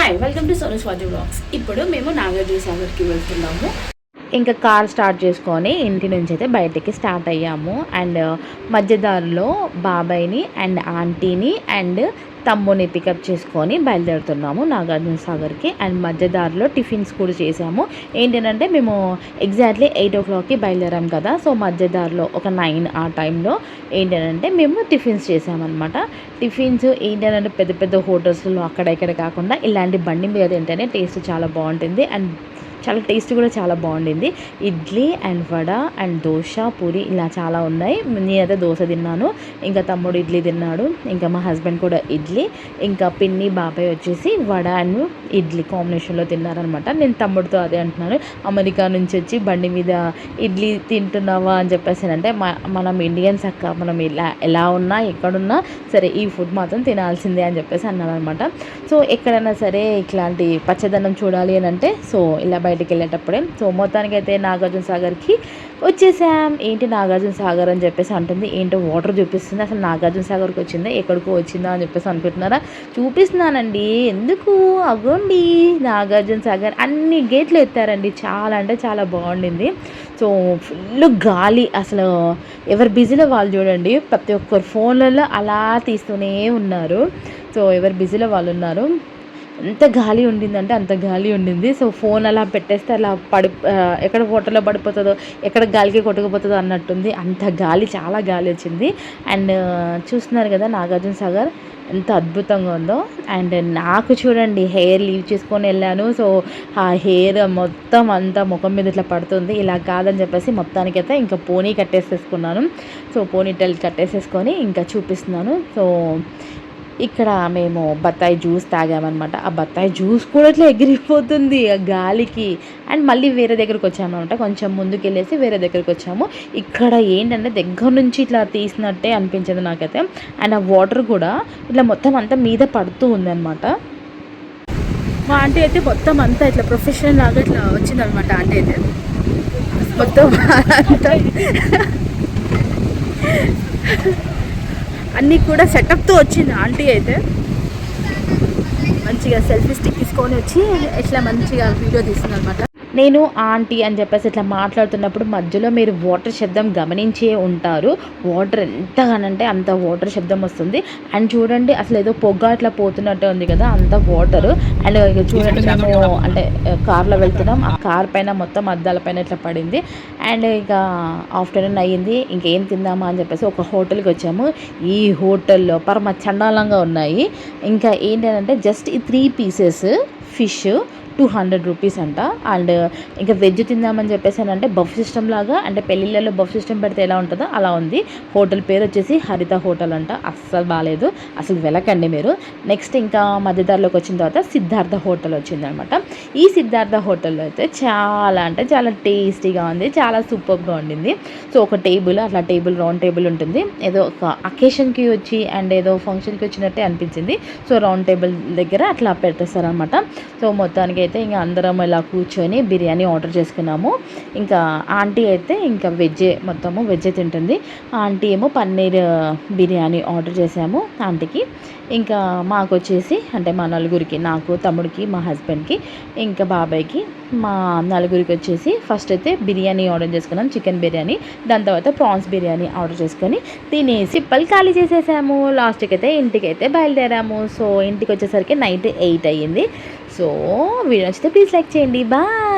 Hi welcome to సోనస్ Swathi blogs ఇప్పుడు మేము నాగార్జున సాగర్కి వెళ్తున్నాము. ఇంకా కార్ స్టార్ట్ చేసుకొని ఇంటి నుంచి అయితే బయటికి స్టార్ట్ అయ్యాము. అండ్ uh, మధ్యదారిలో బాబాయ్ని అండ్ ఆంటీని అండ్ తమ్ముని పికప్ చేసుకొని బయలుదేరుతున్నాము నాగార్జున సాగర్కి. అండ్ మధ్యదారిలో టిఫిన్స్ కూడా చేసాము. ఏంటంటే మేము ఎగ్జాక్ట్లీ ఎయిట్ ఓ క్లాక్కి బయలుదేరాం కదా సో మధ్యదారిలో ఒక నైన్ ఆ టైంలో ఏంటంటే మేము టిఫిన్స్ చేసామన్నమాట. టిఫిన్స్ ఏంటంటే పెద్ద పెద్ద హోటల్స్లో అక్కడ ఇక్కడ కాకుండా ఇలాంటి బండి మీద తింటేనే టేస్ట్ చాలా బాగుంటుంది. అండ్ చాలా టేస్ట్ కూడా చాలా బాగుండింది. ఇడ్లీ అండ్ వడ అండ్ దోశ పూరి ఇలా చాలా ఉన్నాయి. నేనైతే దోశ తిన్నాను ఇంకా తమ్ముడు ఇడ్లీ తిన్నాడు ఇంకా మా హస్బెండ్ కూడా ఇడ్లీ ఇంకా పిన్ని బాబాయ్ వచ్చేసి వడ అండ్ ఇడ్లీ కాంబినేషన్లో తిన్నారనమాట నేను తమ్ముడితో అదే అంటున్నాను అమెరికా నుంచి వచ్చి బండి మీద ఇడ్లీ తింటున్నావా అని చెప్పేసి అంటే మనం ఇండియన్స్ అక్క మనం ఇలా ఎలా ఉన్నా ఎక్కడున్నా సరే ఈ ఫుడ్ మాత్రం తినాల్సిందే అని చెప్పేసి అన్నాను అనమాట సో ఎక్కడైనా సరే ఇట్లాంటి పచ్చదనం చూడాలి అని అంటే సో ఇలా బయటికి వెళ్ళేటప్పుడే సో మొత్తానికి అయితే నాగార్జున సాగర్కి వచ్చేసాం. ఏంటి నాగార్జున సాగర్ అని చెప్పేసి అంటుంది. ఏంటో వాటర్ చూపిస్తుంది. అసలు నాగార్జున సాగర్కి వచ్చిందా? ఎక్కడికో వచ్చిందా అని చెప్పేసి అనుకుంటున్నారా? చూపిస్తున్నానండి. ఎందుకు? అగోండి నాగార్జున సాగర్ అన్ని గేట్లు ఎత్తారండి. చాలా అంటే చాలా బాగుండింది. సో ఫుల్ గాలి. అసలు ఎవరు బిజీలో వాళ్ళు చూడండి. ప్రతి ఒక్కరు ఫోన్లలో అలా తీస్తూనే ఉన్నారు. సో ఎవరు బిజీలో వాళ్ళు ఉన్నారు. ఎంత గాలి ఉండిందంటే అంత గాలి ఉండింది. సో ఫోన్ అలా పెట్టేస్తే అలా పడి ఎక్కడ వాటర్లో పడిపోతుందో ఎక్కడ గాలికి కొట్టుకుపోతుందో అన్నట్టుంది. అంత గాలి చాలా గాలి వచ్చింది. అండ్ చూస్తున్నారు కదా నాగార్జున సాగర్ ఎంత అద్భుతంగా ఉందో. అండ్ నాకు చూడండి హెయిర్ లీవ్ చేసుకొని వెళ్ళాను. సో ఆ హెయిర్ మొత్తం అంతా ముఖం మీద ఇట్లా పడుతుంది. ఇలా కాదని చెప్పేసి మొత్తానికైతే ఇంకా పోనీ కట్టేసేసుకున్నాను. సో పోనీ టెల్ కట్టేసేసుకొని ఇంకా చూపిస్తున్నాను. సో ఇక్కడ మేము బత్తాయి జ్యూస్ తాగామన్నమాట. ఆ బత్తాయి జ్యూస్ కూడా ఇట్లా ఎగిరిపోతుంది ఆ గాలికి. అండ్ మళ్ళీ వేరే దగ్గరికి వచ్చామన్నమాట. కొంచెం ముందుకు వెళ్ళేసి వేరే దగ్గరికి వచ్చాము. ఇక్కడ ఏంటంటే దగ్గర నుంచి ఇట్లా తీసినట్టే అనిపించింది నాకైతే. అండ్ ఆ వాటర్ కూడా ఇట్లా మొత్తం అంతా మీద పడుతూ ఉందన్నమాట. మా ఆంటీ అయితే మొత్తం అంతా ఇట్లా ప్రొఫెషనల్ లాగా ఇట్లా వచ్చిందనమాట ఆంటీ అయితే. మొత్తం అంతా. అన్నీ కూడా సెటప్తో వచ్చింది ఆంటీ అయితే. మంచిగా సెల్ఫీ స్టిక్ తీసుకొని వచ్చి ఇట్లా మంచిగా వీడియో తీసింది అనమాట నేను ఆంటీ అని చెప్పేసి ఇట్లా మాట్లాడుతున్నప్పుడు మధ్యలో మీరు వాటర్ శబ్దం గమనించే ఉంటారు. వాటర్ ఎంతగానంటే అంత వాటర్ శబ్దం వస్తుంది. అండ్ చూడండి అసలు ఏదో పొగ అట్లా పోతున్నట్టే ఉంది కదా అంత వాటర్. అండ్ ఇక చూడండి మేము అంటే కార్లో వెళ్తున్నాం. ఆ కార్ పైన మొత్తం అద్దాల పైన ఇట్లా పడింది. అండ్ ఇక ఆఫ్టర్నూన్ అయ్యింది. ఇంకేం తిందామా అని చెప్పేసి ఒక హోటల్కి వచ్చాము. ఈ హోటల్లో పరమ చండాలంగా ఉన్నాయి. ఇంకా ఏంటంటే జస్ట్ ఈ three pieces fish two hundred rupees అంట. అండ్ ఇంకా వెజ్ తిందామని చెప్పేసి అంటే బఫ్ సిస్టమ్ లాగా అంటే పెళ్ళిళ్ళలో బఫ్ సిస్టమ్ పెడితే ఎలా ఉంటుందో అలా ఉంది. హోటల్ పేరు వచ్చేసి హరిత హోటల్ అంట. అస్సలు బాగాలేదు అసలు వెలకండి మీరు. నెక్స్ట్ ఇంకా మధ్యదారిలోకి వచ్చిన తర్వాత సిద్ధార్థ హోటల్ వచ్చిందనమాట. ఈ సిద్ధార్థ హోటల్లో అయితే చాలా అంటే చాలా టేస్టీగా ఉంది. చాలా సూపర్గా ఉండింది. సో ఒక టేబుల్ అట్లా టేబుల్ రౌండ్ టేబుల్ ఉంటుంది. ఏదో ఒక అకేషన్కి వచ్చి అండ్ ఏదో ఫంక్షన్కి వచ్చినట్టే అనిపించింది. సో రౌండ్ టేబుల్ దగ్గర అట్లా పెట్టేస్తారనమాట. సో మొత్తానికి అయితే ఇంకా అందరం ఇలా కూర్చొని బిర్యానీ ఆర్డర్ చేసుకున్నాము. ఇంకా ఆంటీ అయితే ఇంకా వెజ్జే మొత్తము వెజ్జే తింటుంది. ఆంటీ ఏమో పన్నీర్ బిర్యానీ ఆర్డర్ చేసాము ఆంటీకి. ఇంకా మాకు వచ్చేసి అంటే మా నలుగురికి నాకు తమ్ముడికి మా హస్బెండ్కి ఇంకా బాబాయ్కి మా నలుగురికి వచ్చేసి ఫస్ట్ అయితే బిర్యానీ ఆర్డర్ చేసుకున్నాం చికెన్ బిర్యానీ. దాని తర్వాత ప్రాన్స్ బిర్యానీ ఆర్డర్ చేసుకొని తినేసి పల్ ఖాళీ చేసేసాము. లాస్ట్కి అయితే ఇంటికి అయితే బయలుదేరాము. సో ఇంటికి వచ్చేసరికి నైట్ ఎయిట్ అయ్యింది. సో వీడియో నచ్చితే ప్లీజ్ లైక్ చేయండి. బాయ్.